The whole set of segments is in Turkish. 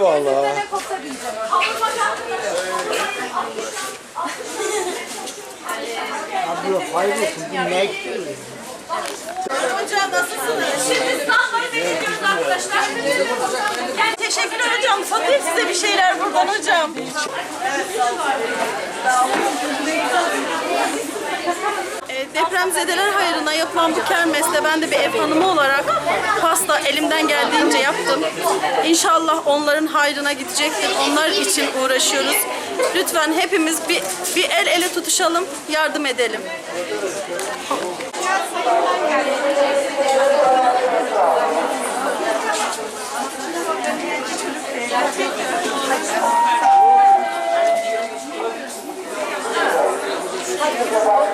Bineceğim. Abi yok hayır olsun. Bu ne? Hocam nasılsınız? Şimdi sınavları bekliyoruz arkadaşlar. Teşekkür ederim hocam. Satayım size bir şeyler buradan hocam. Depremzedeler hayrına yapılan bu kermeste ben de bir ev hanımı olarak pasta elimden geldiğince yaptım. İnşallah onların hayrına gidecektir. Onlar için uğraşıyoruz. Lütfen hepimiz bir, bir el ele tutuşalım, yardım edelim. Birazdan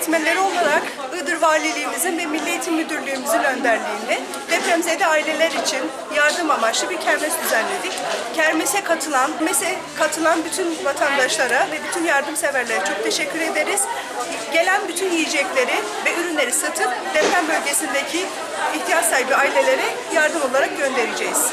öğretmenleri olarak Iğdır Valiliğimizin ve Milli Eğitim Müdürlüğümüzün önderliğinde depremzede aileler için yardım amaçlı bir kermes düzenledik. Kermese katılan, mese katılan bütün vatandaşlara ve bütün yardımseverlere çok teşekkür ederiz. Gelen bütün yiyecekleri ve ürünleri satıp deprem bölgesindeki ihtiyaç sahibi ailelere yardım olarak göndereceğiz.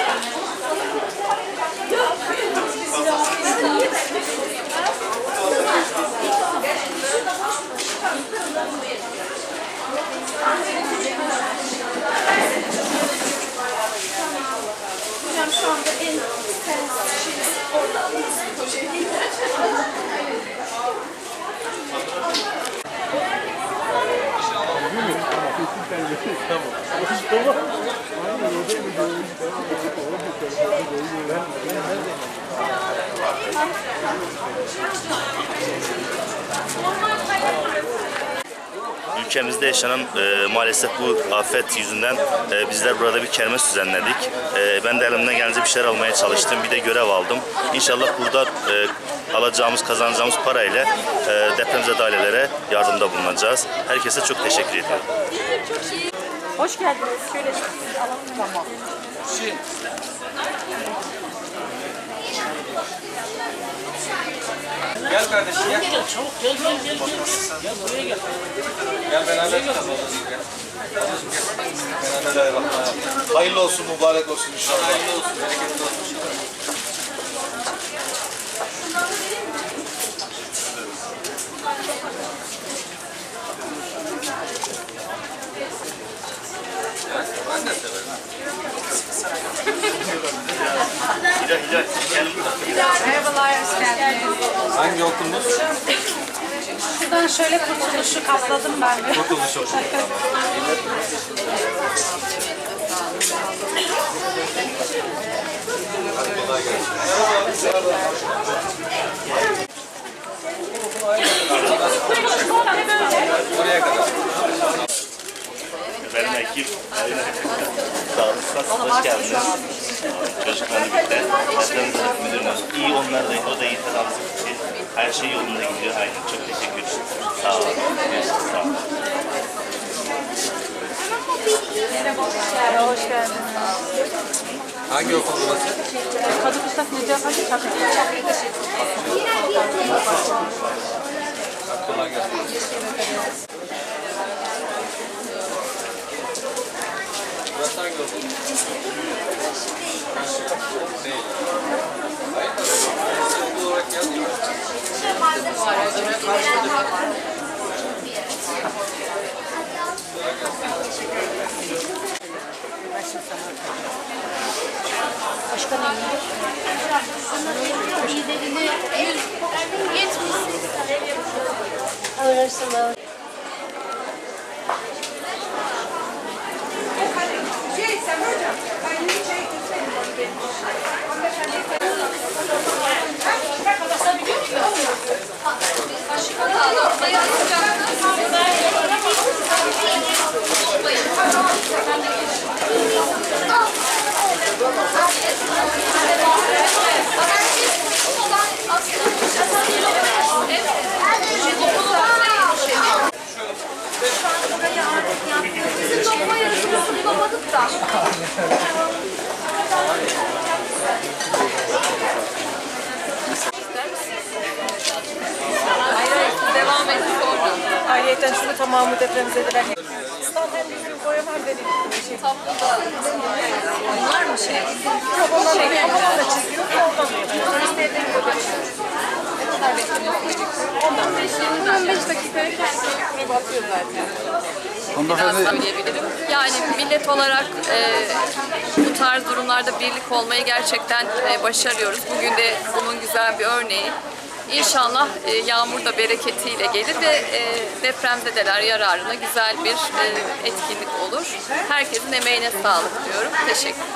tamam. tamam. Normal Ülkemizde yaşanan e, maalesef bu afet yüzünden e, bizler burada bir kermes düzenledik. E, ben de elimden gelince bir şeyler almaya çalıştım. Bir de görev aldım. İnşallah burada e, alacağımız, kazanacağımız parayla e, depremzede ailelere yardımda bulunacağız. Herkese çok teşekkür ediyorum. Hoş geldiniz. Şöyle alalım tamam. Gel kardeşim gel. Gel çabuk gel gel gel. Gel buraya gel. Gel beraber kazanalım. Gel. Bismillahirrahmanirrahim. Hayırlı olsun, mübarek olsun inşallah. Hayırlı olsun, bereketli olsun inşallah. Ben de severim. Hilal, Hilal, gel. Merhabalar, hoş geldiniz. Hangi okulunuz? Şuradan şöyle kurtuluşu kapladım ben de. Kurtuluş okulu. Kolay gelsin. Buraya kadar benim ekip. Sağlıksız, hoş geldiniz. Çocuklarla birlikte. Başkanımızın müdürümüz iyi, onlar da, o da iyi telaffuz etti. Her şey yolunda gidiyor. Aynen, çok teşekkür ederim. Sağ olun. Görüşürüz, sağ olun. Merhaba, hoş geldiniz. Hangi okul burası? Kadık Üstad Necati Paşa Çakır. Kolay gelsin. Başkanım. Liderini 178 tane yapıyor. Öğrensinler. Devam edin sonra. Ayrıca şunu tamamı depremzedeler. İstanbul hem düzgün koyam hem de bir şey. Tatlıda onlar mı şey? Ondan şey, kafama da çiziyor. Ondan 15 dakikaya kendini kurup atıyor zaten. Biraz söyleyebilirim. Yani millet olarak e, bu tarz durumlarda birlik olmayı gerçekten e, başarıyoruz. Bugün de bunun güzel bir örneği. İnşallah e, yağmur da bereketiyle gelir ve e, depremzedeler yararına güzel bir e, etkinlik olur. Herkesin emeğine sağlık diyorum. Teşekkürler.